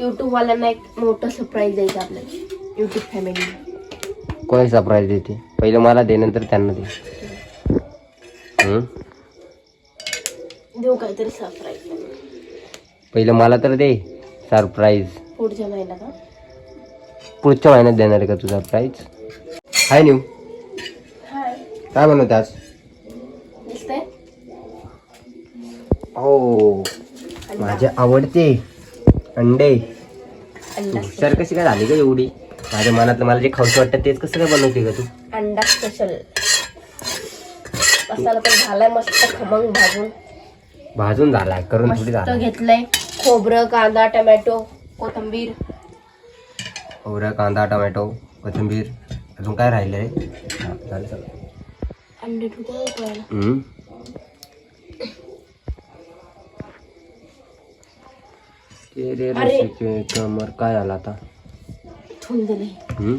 YouTube वाल्यांना एक मोठं सरप्राईज द्यायचं आपल्याला. युट्यूब फॅमिली कोणाची सरप्राईज देते? पहिलं मला दे नंतर त्यांना दे. हम्म? देऊ काहीतरी सरप्राईज पहिलं मला तर दे सरप्राईज पुढच्या महिन्यात हा? पुढच्या महिन्यात देणार आहे का तू सरप्राईज हाय न्यू हाय काय बनवतास दिसतंय? हो. माझे आवडते. अंडे. हुशार कशी काय झाली का एवढी? माझ्या मनातलं मला जे खाऊचं वाटतं तेच कसं काय बनवते का तू? अंडा स्पेशल मसाला तर झालाय मस्त खमंग भाजून. भाजून झालाय करून थोडी मस्त झाला घेतलंय. खोबरं कांदा टमॅटो कोथिंबीर. खोबरं कांदा टोमॅटो कोथिंबीर. अजून काय राहिलं रे हा, झालं सगळं. अंडे. हम्म. तेरे अरे. रस्सीचे कमर काय आला आता? ठेवून दिले हम्म?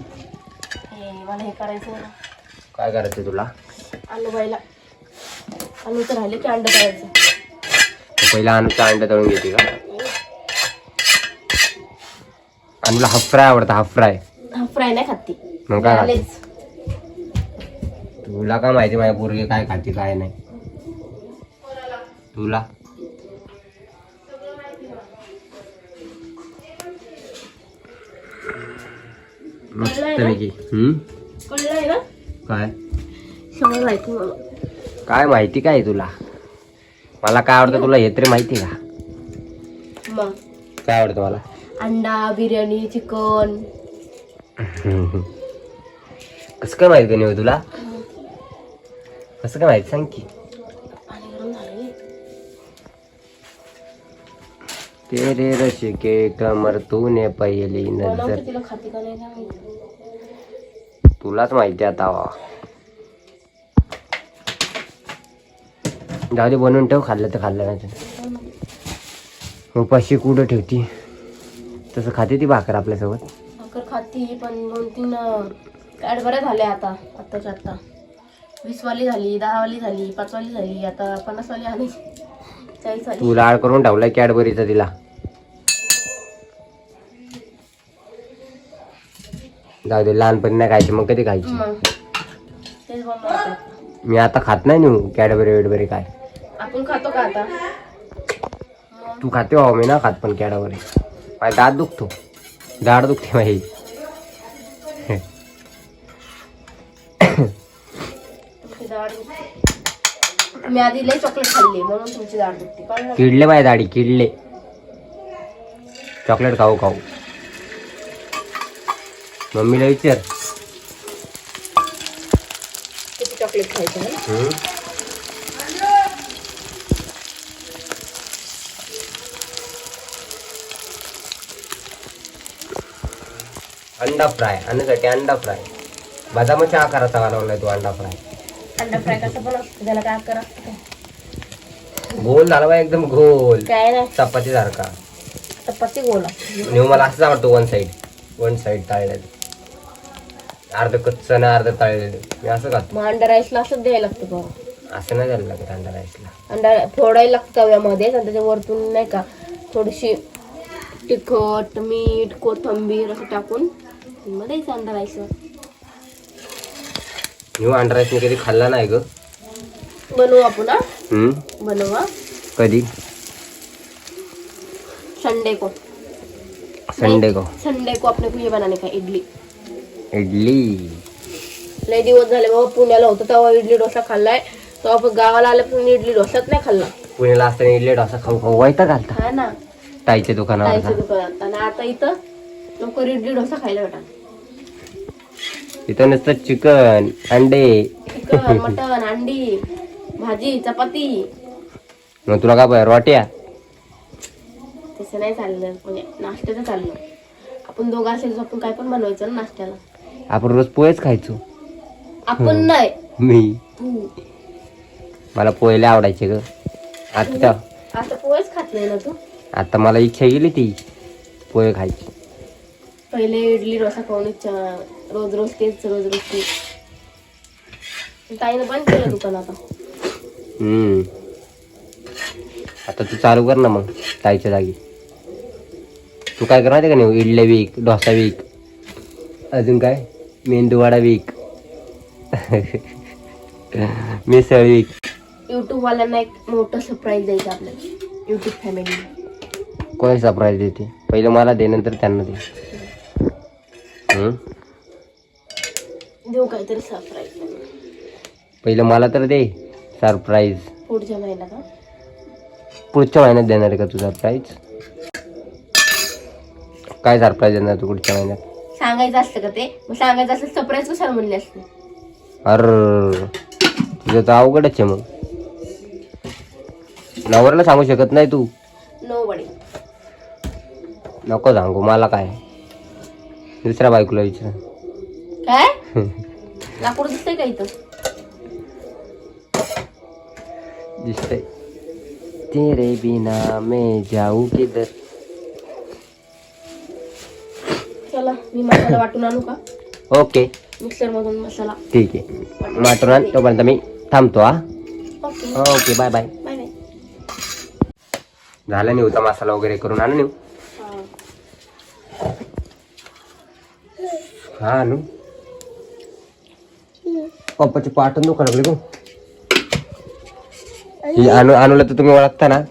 हे मला हे करायचं आहे ना. काय करायचं तुला? आलू बाईला. आलू तर राहिले की अंड करायचं पहिला अंडा तळून घेते का? अनुला हाफ फ्राय आवडतं हाफ फ्राय हा फ्राय नाही खाती मग काय खाते? आलेच तुला काय माहिती माझ्या पोरगी काय खाते काय नाही. तुला? मस्त पैकी हम्म? कळलंय ना? काय? माहिती मला. काय माहिती काय आहे तुला? मला काय आवडतं तुला हे तरी माहिती का? मग? काय आवडतं मला? अंडा बिर्याणी चिकन. कसं काय माहिती नाही हो. तुला कसं काय माहिती? सांग की. तेरे रश के कमर तूने पहिली नजर तिला का. तुलाच माहिती आता वा. जाऊ दे बनवून ठेव खाल्लं तर खाल्लं नाही. उपाशी कुठं ठेवती तसं खाते ती भाकर आपल्यासोबत भाकर खाती पण दोन तीन ॲड बऱ्या झाल्या आता आत्ताच्या आत्ता वीसवाली झाली दहावाली झाली पाचवाली झाली आता पन्नासवाली आली चाळीसवाली तू लाड करून ठेवलाय कॅडबरीचा तिला जाऊ दे लहानपणी नाही खायची मग कधी खायची? मग. तेच बनवायचं मी आता खात नाही नेऊ कॅडबरी वेडबरी काय? आपण खातो का आता? तू खाते हो मी ना खात पण कॅडबरी. माझी दात दुखतो. दाढ दुखते माझी. तुमची दाढ दुखते. मी आधी लय चॉकलेट खाल्ली म्हणून तुमची दाढ दुखते. कळलं? किडले माझी दाढी किडले. चॉकलेट खाऊ खाऊ. मम्मीला विचार. किती चॉकलेट खायचं हम्म? अंडा फ्राय आणण्यासाठी अंडा फ्राय. बदामाच्या आकाराचा घालवलाय तू अंडा फ्राय. अंडा फ्राय कसं पण असतं त्याला काय करा असतं काय? गोल झाला बा एकदम गोल. काय नाही. चपाती सारखा चपाती गोला आणि मला असंच आवडतो वन साईड वन साईड तळलेलं अर्ध कच्चं आणि अर्ध तळलेलं. मी असं खातो. मग अंडा राईसला असंच द्यायला लागतं बघा असं नाही झालं लागत अंडा राईसला. अंडा फोडायला लागतं तव्यामध्ये आणि त्याच्या वरतून नाही का थोडीशी तिखट मीठ कोथिंबीर असं टाकून मग द्यायचं अंडा राईस मी अंडा राईस मी कधी खाल्ला नाही ग. बनवू आपण हा? हम्म? बनवा. कधी? संडे को. संडे को. संडे को अपने को ये बनाने का? इडली. इडली. लय दिवस झाले बाबा पुण्याला होतं तेव्हा इडली डोसा खाल्लाय. तेव्हा आपण गावाला आल्यापासून इडली डोसाच नाही खाल्ला. पुण्याला असताना इडली डोसा खाऊ खाऊ व्हायचा घालता हा ना. ताईच्या दुकानावर दुकानात आणि आता इथं लोक इडली डोसा खायला भेटा तिथं नुसतं चिकन अंडे. चिकन मटन अंडी भाजी चपाती. मग तुला काय पाहिजे रोट्या तसं नाही चाललं म्हणजे नाश्त्याचं चाललं आपण दोघं असेल तर आपण काय पण बनवायचं ना नाश्त्याला. आपण रोज पोहेच खायचो. आपण नाही. मी. तू. मला पोहेला आवडायचे ग. आता. आता पोहेच खात नाही ना तू? आता मला इच्छा गेली ती पोहे खायची. पहिले इडली डोसा खाऊन इच्छा. रोज रोज तेच रोज रोज तेच. ताईनं बंद केलं दुकान आता. हम्म. आता तू चालू कर ना मग ताईच्या जागी. तू काय कर माहिती का नाही? इडल्या वीक डोसा वीक अजून काय? Medu vada week misal week YouTube वाल्यांना एक मोठं सरप्राईज द्यायचं आपल्याला युट्यूब फॅमिली कोणी सरप्राईज देते? पहिलं मला दे नंतर त्यांना दे. हम्म? देऊ काहीतरी सरप्राईज पहिलं मला तर दे सरप्राईज पुढच्या महिन्यात हा? पुढच्या महिन्यात देणार आहे का तू सरप्राईज काय सरप्राईज देणार तू पुढच्या महिन्यात? सांगायचं असतं का ते? मग सांगायचं असतं सरप्राईज कशाला म्हणले असते? अर तुझं तर अवघडच आहे मग. नवऱ्याला सांगू शकत नाही तू. नो बडी नको सांगू मला काय? दुसऱ्या बायकोला विचार. काय? लाकूड दिसतंय का इथं? दिसतंय. तेरे बिना मैं जाऊ किधर? मी मसाला वाटून आणू का? ओके. मिक्सर मधून मसाला. ठीक आहे. माटून आण तोपर्यंत मी थांबतो हा. Okay. Okay bye bye. Bye bye. झाला मसाला वगैरे करून आणू नेऊ हा आणू. पप्पाची पाठ दुखा लागली गो ही आणू आणूला तर तुम्ही ओळखता ना.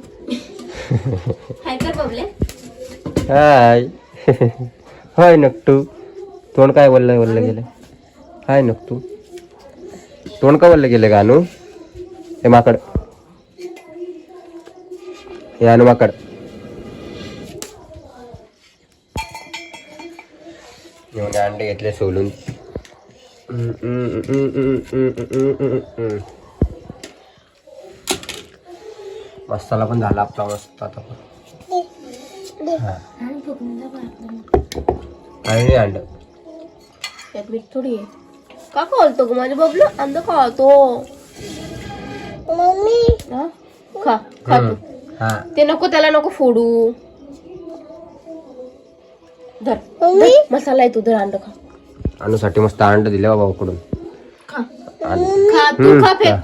हाय. हाय नकटू. तोंड काय बोललं बोललं गेलं? हाय नकटू. तोंड का बोललं गेलं अनु? हे माकड. हे अनु माकड. एवढे अंडे घेतले सोलून. मसाला पण झाला आपला मस्त आता हा आणि अंड. त्यात मीठ थोडी आहे. का कळतो ग? माझे बबलू अंद कळतो मम्मी. खा खा तू. हा. ते नको त्याला नको फोडू. धर धर. मसाला आहे तू धर अंड खा. अनुसाठी मस्त अंड दिले बाबा उकडून. खा. आणि- खा तू खा फेक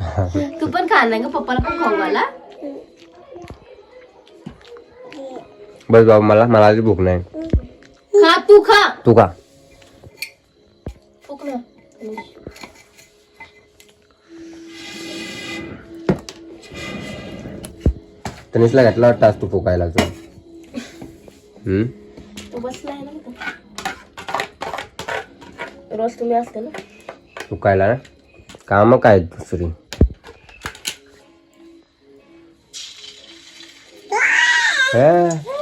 हा. तू पण खा नाही का पप्पाला पण खाऊ घाला. बस बाबा मला मला आधी भूक नाही खा तू खा तू का तनिसला घातला वाटतं आज तू फुकायला तू हम्म तू बसलाय ना इथं. रोज तुम्ही असते ना फुकायला ना काम काय आहेत दुसरी है?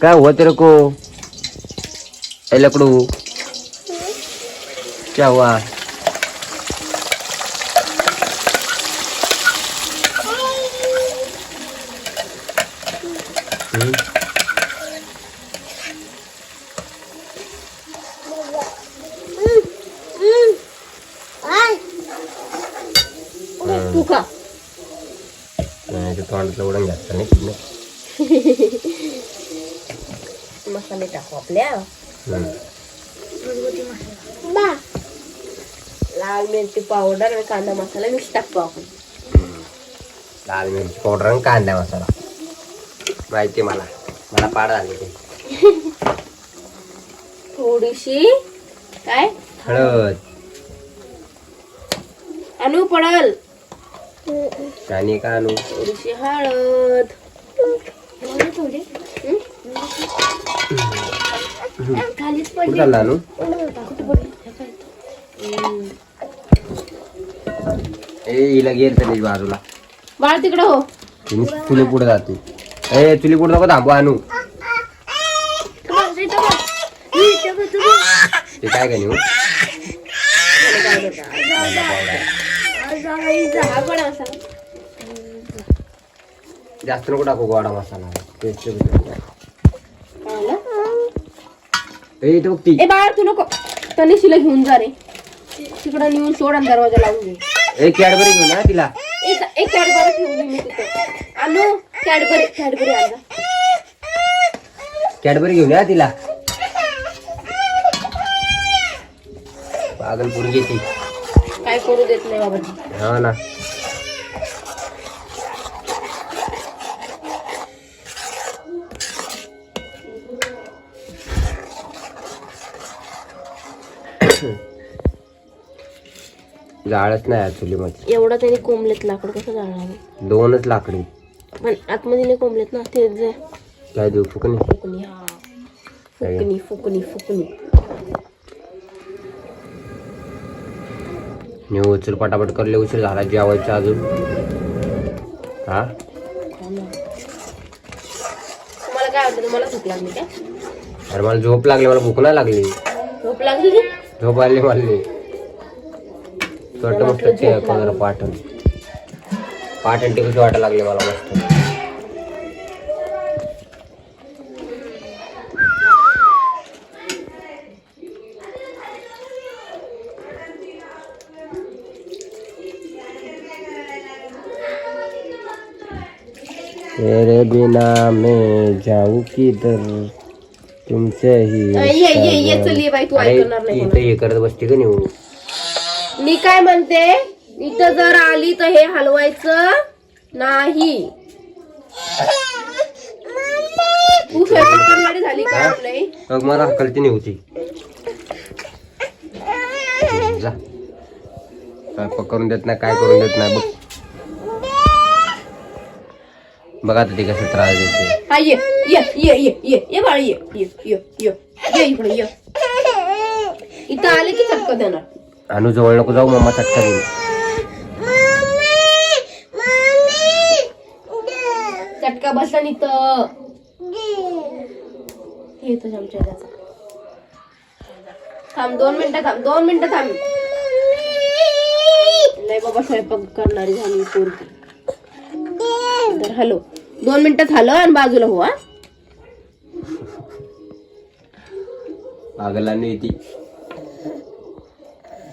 क्या हुआ तेरे को ए लकड़ू क्या हुआ हम्म? तू खा नाही ते तोंडातलं उडून घ्यायचं नाही की नाही? मसाले टाकू आपल्या हम्म. लाल मिरची पावडर आणि कांदा मसाला मिक्स टाकतो आपण लाल मिरची पावडर आणि कांदा मसाला माहिती मला मला पाड झाली ते थोडीशी काय हळद आणू पडल आणि का आणू थोडीशी हळद थोडी हम्म. ए हिला गेर त्याची बाजूला. बाळ तिकडं हो. हिने चुली पुढे जाते. ए चुली पुढे नको थांबू आणू ते काय का नेऊ? हा जास्त नको टाकू गोडा मसाला. टेस्ट ए बघ ती. ए बाळ तू नको. तनिशीला घेऊन जा रे. तिकडं नेऊन सोड आणि दरवाजा लावून दे ए कॅडबरी घेऊ ना तिला. एक एक कॅडबरी दे मी तिथं. आणू? कॅडबरी कॅडबरी आणला कॅडबरी घेऊन या तिला. पागल पोरगी ती. काय करू देत नाही बाबा हा ना. जाळच नाही आहे चुलीमध्ये एवढा त्यांनी कोंबलेत लाकड कसं जाळणार? दोनच लाकडी. पण आतमध्ये नाही कोंबलेत ना ते जे काय देऊ फुकणी? फुकणी हा. फुकणी फुकणी फुकणी. मी उचल पटापट करले उशीर झाला जेवायचं अजून. हा? तुम्हाला काय वाटतं तुम्हाला भूक लागली काय अरे मला झोप लागली मला भूक नाही लागली. झोप लागली? झोप आली मला वाटतं मस्त ते जरा पाटण पाटण ती कशी वाटायला लागली मला मस्त. तेरे बिना मैं जाऊ किधर? तुमचे ही ये ये ये चल ये बाई तू अरे ऐकणार नाही इथं हे करत बसते का नेऊ मी काय म्हणते? इथं जर आली तर हे हलवायचं नाही. तू झाली का नाही मग मला हकलती जा. स्वयंपाक करून देत नाही काय करून देत नाही बघ. बघा आता ती कसं त्रास देते. हा ये ये ये ये ये ये बाळ ये ये ये ये ये इकडे ये. इथं आले की चटक देणार. अनु जवळ नको जाऊ मम्मा चटका देईल. चटका बसला येतो चमचा त्याचा थांब दोन मिनिटं थांब दोन मिनिटं थांब. नाही बाबा स्वयंपाक करणारी झाली पोरगी. तर हॅलो दोन मिनिटात हलो आणि बाजूला हो हा. नाही ती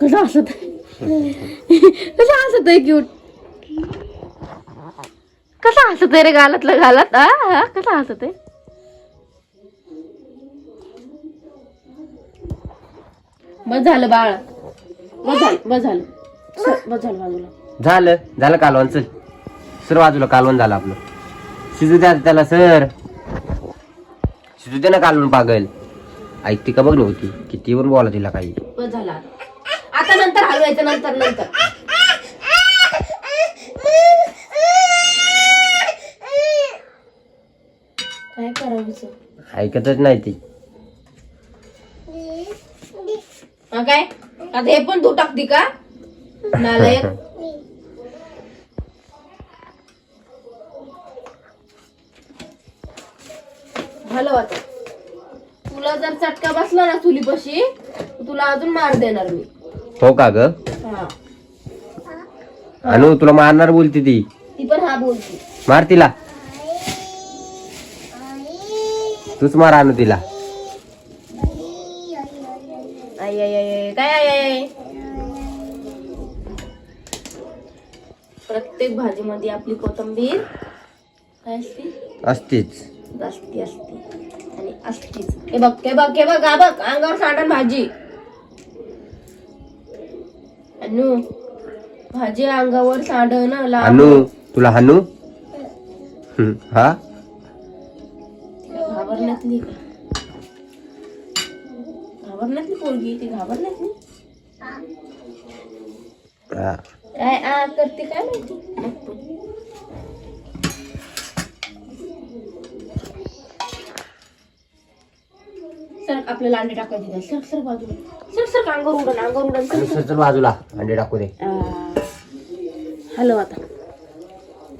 कसं हसत कसं हसत आहे क्यूट कसं हसत आहे रे गालातलं गालात? हा हा कसं हसत आहे? बस झालं बाळ. बस झालं बस झालं. सर, बस झालं बाजूला. झालं झालं कालवण चल. सर बाजूला कालवण झालं आपलं. शिजू द्या त्याला सर. शिजू दे ना कालवण पागल. ऐकते का बघ नव्हती? किती पण बोला तिला काही. बस झालं आता. आता नंतर हलवायचं नंतर नंतर. काय करायचं ऐकतच नाही ती. हा काय? आता हे पण तू टाकती का? नालायक. हॅलो आता. तुला जर चटका बसला ना चुलीपाशी तुला अजून मार देणार मी. हो का ग? हा अनु तुला मारणार बोलती ती. ती पण हा बोलती. मार तिला. तूच मार अनु तिला. आई आई आई आई. काय आई आई आई? प्रत्येक भाजीमध्ये आपली कोथिंबीर. काय असते? असतीच. असती असती. आणि असतीच. हे बघ हे बघ हे बघ हा बघ. अंगावर सांडण भाजी. अनु भाजी अंगावर सांडण लांब अनु तुला हनु हम्म, हा? घाबरण्यातली. का घाबरण्यातली पोरगी ती घाबरण्यातली. हा. काय आ करते काय माहिती? आपल्याला अंडे टाकायचे नाही. सर सर बाजूला. सर सर अंगावर उडण अंगावर उडण सर सर चल बाजूला. अंडे टाकू दे. हॅलो आता.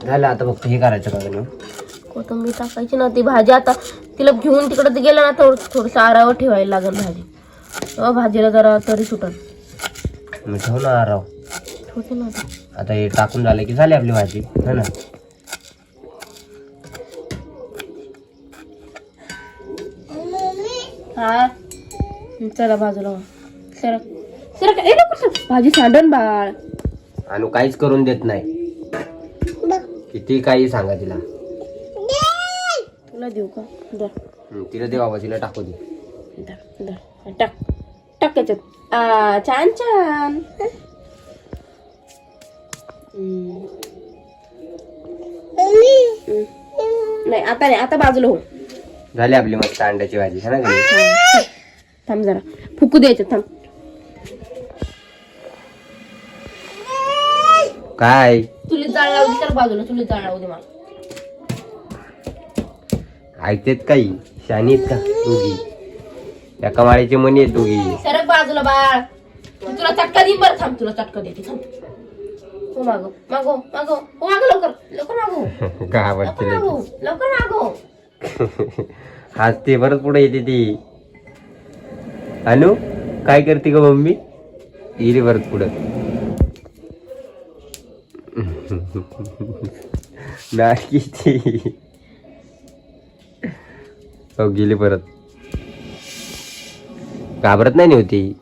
झालं आता फक्त हे करायचं का गं? कोथिंबीर टाकायची ना ती भाजी आता तिला घेऊन तिकडे गेलं ना थोडं थोडंसं आरावर ठेवायला लागेल भाजी. तेव्हा भाजीला जरा तरी सुटल. मी ठेवणार राव ठेवते ना आता. आता हे टाकून झालं की झाली आपली भाजी. है ना? हा? चला बाजूला. सर सर ए नको सर भाजी सांडण बाळ. अनु काहीच करून देत नाही. किती काही सांगा तिला. तुला देऊ का? दर हम्म, तिला दे बाबा तिला टाकू दे. दर दर टाक. टाक त्याच्यात. आ छान छान. हम्म. हम्म. नाही आता नाही आता बाजूला हो झाली आपली मस्त अंड्याची भाजी है ना थांब जरा. फुकू द्यायचं थांब. काय? तुला जाळ लावली तर बाजूला तुला जाळ लावू दे मला. ऐकतेत काही शानीत का दोघी? त्या कमाळ्याची म्हणी आहेत दोघी. सरक बाजूला बाळ. तुला चटका देईन बरं. थांब तुला चटका देते. थांब. हो मागो मागो मागो हो मागो लवकर. लवकर मागो का लवकर मागो लवकर मागो आज ते परत पुढे येते ती. अनु काय करते ग मम्मी? येईल परत पुढं. नाही ती हो गेली परत. घाबरत नाही ना होती?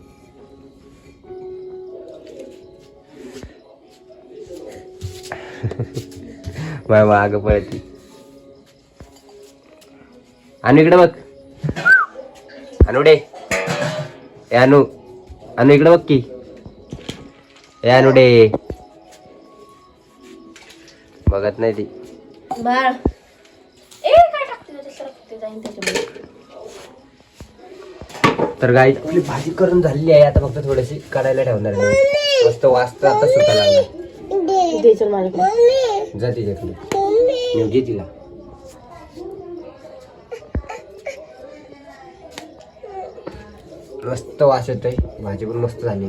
माय माग पळती. अनु इकडे बघ. अनुडे ए अनु. अनु इकडे बघ की. ए अनुडे बघत नाही ती. बाळ. ए काय टाकते ते सरक ते जाईन त्याच्यामध्ये. तर गाई आपली भाजी करून झालेली आहे. आता फक्त थोडीशी काढायला ठेवणार आहे. मस्त वाजता आता सुटा लागला. दे चल माझ्याकडे. जा तिच्याकडे. घे तिला. मस्त वास येतोय. भाजी पण मस्त झाली.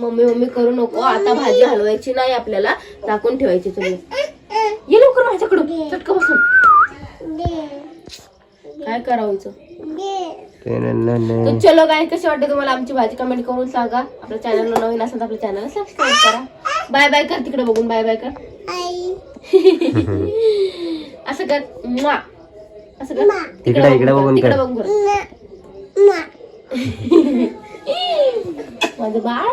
मम्मी मम्मी करू नको. आता भाजी हलवायची नाही आपल्याला. टाकून ठेवायची तुम्ही. ये लवकर माझ्याकडं चटका बसून. काय करायचं? तर चलो काय कशी वाटते तुम्हाला आमची भाजी? कमेंट करून सांगा. आपल्या चॅनलला नवीन असेल तर आपल्या चॅनलला सबस्क्राईब करा. बाय बाय कर. तिकडे बघून बाय बाय कर. असं कर. म्वा. असं कर. इकडे- इकडे. बघून कर. माझं बाळ